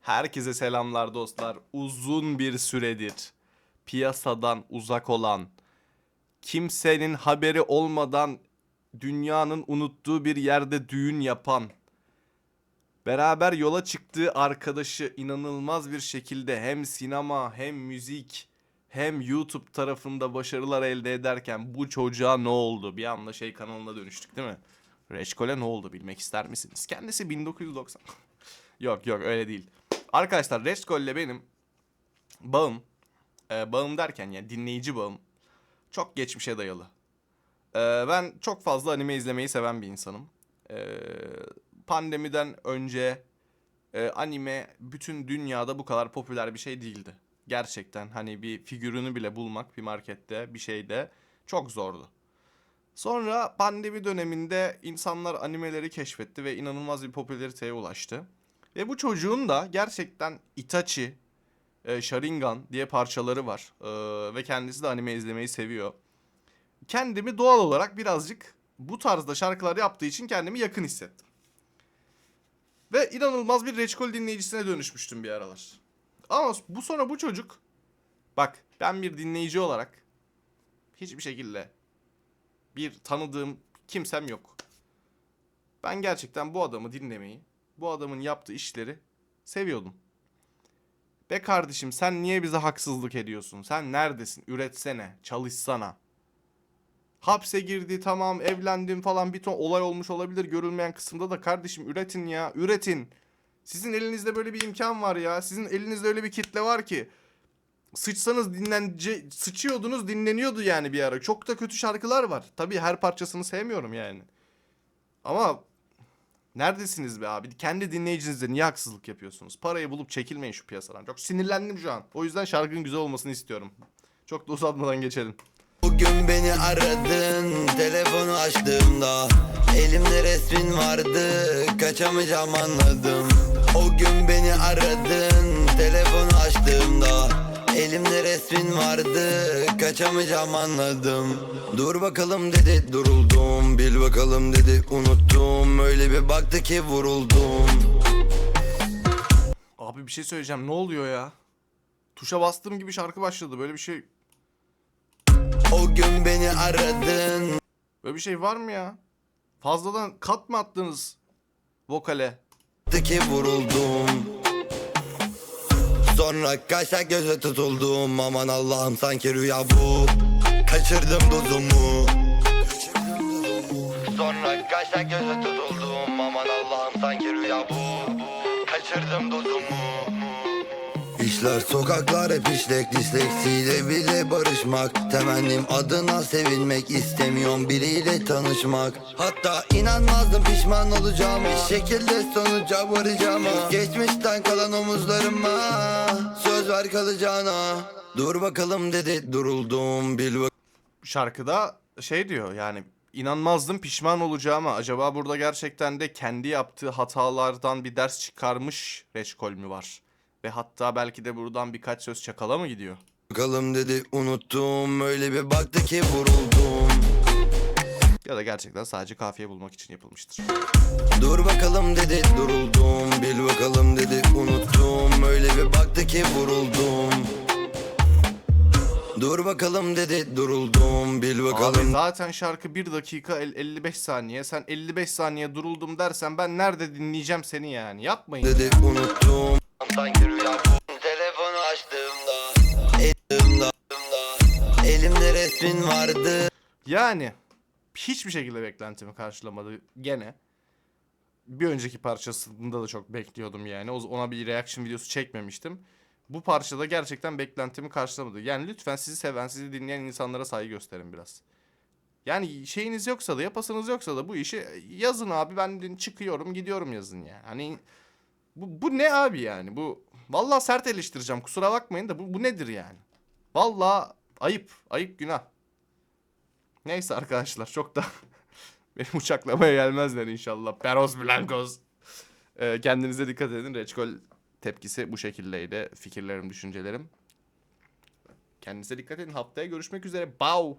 Herkese selamlar dostlar. Uzun bir süredir piyasadan uzak olan, kimsenin haberi olmadan dünyanın unuttuğu bir yerde düğün yapan, beraber yola çıktığı arkadaşı inanılmaz bir şekilde hem sinema hem müzik hem YouTube tarafında başarılar elde ederken bu çocuğa ne oldu? Bir anda şey kanalına dönüştük değil mi? Reçkol'e ne oldu bilmek ister misiniz? Kendisi 1990. yok yok öyle değil. Arkadaşlar Reçkol ile benim bağım, e, bağım derken yani dinleyici bağım çok geçmişe dayalı. E, ben çok fazla anime izlemeyi seven bir insanım. E, pandemiden önce e, anime bütün dünyada bu kadar popüler bir şey değildi. Gerçekten hani bir figürünü bile bulmak bir markette bir şeyde çok zordu. Sonra pandemi döneminde insanlar animeleri keşfetti ve inanılmaz bir popülariteye ulaştı. Ve bu çocuğun da gerçekten Itachi, e, Sharingan diye parçaları var. E, ve kendisi de anime izlemeyi seviyor. Kendimi doğal olarak birazcık bu tarzda şarkılar yaptığı için kendimi yakın hissettim. Ve inanılmaz bir reçkol dinleyicisine dönüşmüştüm bir aralar. Ama bu sonra bu çocuk bak ben bir dinleyici olarak hiçbir şekilde bir tanıdığım kimsem yok. Ben gerçekten bu adamı dinlemeyi, bu adamın yaptığı işleri seviyordum. Be kardeşim sen niye bize haksızlık ediyorsun? Sen neredesin? Üretsene, çalışsana. Hapse girdi tamam evlendim falan bir ton olay olmuş olabilir görülmeyen kısımda da kardeşim üretin ya üretin. Sizin elinizde böyle bir imkan var ya. Sizin elinizde öyle bir kitle var ki. Sıçsanız dinlence sıçıyordunuz dinleniyordu yani bir ara. Çok da kötü şarkılar var. Tabii her parçasını sevmiyorum yani. Ama neredesiniz be abi? Kendi dinleyicinizde niye haksızlık yapıyorsunuz? Parayı bulup çekilmeyin şu piyasadan. Çok sinirlendim şu an. O yüzden şarkının güzel olmasını istiyorum. Çok da uzatmadan geçelim. Bugün beni aradın telefonu açtığımda Elimde resmin vardı kaçamayacağım anladım O gün beni aradın telefonu Elimde resmin vardı kaçamayacağım anladım Dur bakalım dedi duruldum Bil bakalım dedi unuttum Öyle bir baktı ki vuruldum Abi bir şey söyleyeceğim. Ne oluyor ya? Tuşa bastığım gibi şarkı başladı. Böyle bir şey O gün beni aradın böyle bir şey var mı ya? Fazladan kat mı attınız vokale? Ki vuruldum Sonra kaşa göze tutuldum. Aman Allah'ım sanki rüya bu. Kaçırdım dozumu. Sonra kaşa göze tutuldum. Aman Allah'ım sanki rüya bu. Kaçırdım dozumu İşler sokaklar hep işlek disleksiyle bile barışmak Temennim adına sevilmek istemiyorum biriyle tanışmak. Hatta inanmazdım pişman olacağım Bir şekilde sonuca varacağım. Geçmişten kalan omuzlarıma Söz ver kalacağına. Dur bakalım dedi duruldum bil Şarkıda şey diyor yani inanmazdım pişman olacağıma. Acaba burada gerçekten de kendi yaptığı hatalardan bir ders çıkarmış Reçkol mü var? Ve hatta belki de buradan birkaç söz çakala mı gidiyor? Bakalım dedi unuttum öyle bir baktı ki vuruldum Ya da gerçekten sadece kafiye bulmak için yapılmıştır. Dur bakalım dedi duruldum Bil bakalım dedi unuttum Öyle bir baktı ki vuruldum Dur bakalım dedi duruldum Bil Abi bakalım zaten şarkı 1 dakika el- 55 saniye. Sen 55 saniye duruldum dersen ben nerede dinleyeceğim seni yani? Yapmayın. dedi unuttum Sanki rüya Telefonu açtığımda Elimde Elimde resmin vardı Yani hiçbir şekilde beklentimi karşılamadı gene. Bir önceki parçasında da çok bekliyordum yani. O- Ona bir reaction videosu çekmemiştim. Bu parçada gerçekten beklentimi karşılamadı. Yani lütfen sizi seven, sizi dinleyen insanlara saygı gösterin biraz. Yani şeyiniz yoksa da, yapasınız yoksa da bu işi yazın abi. Ben çıkıyorum, gidiyorum yazın yani. Hani bu, bu ne abi yani? Bu vallahi sert eleştireceğim. Kusura bakmayın da bu, bu nedir yani? Vallahi ayıp, ayıp günah. Neyse arkadaşlar çok da benim uçaklamaya gelmezler inşallah. Peros Blancos. Ee, kendinize dikkat edin. Reçkol tepkisi bu şekildeydi. Fikirlerim, düşüncelerim. Kendinize dikkat edin. Haftaya görüşmek üzere. Bye.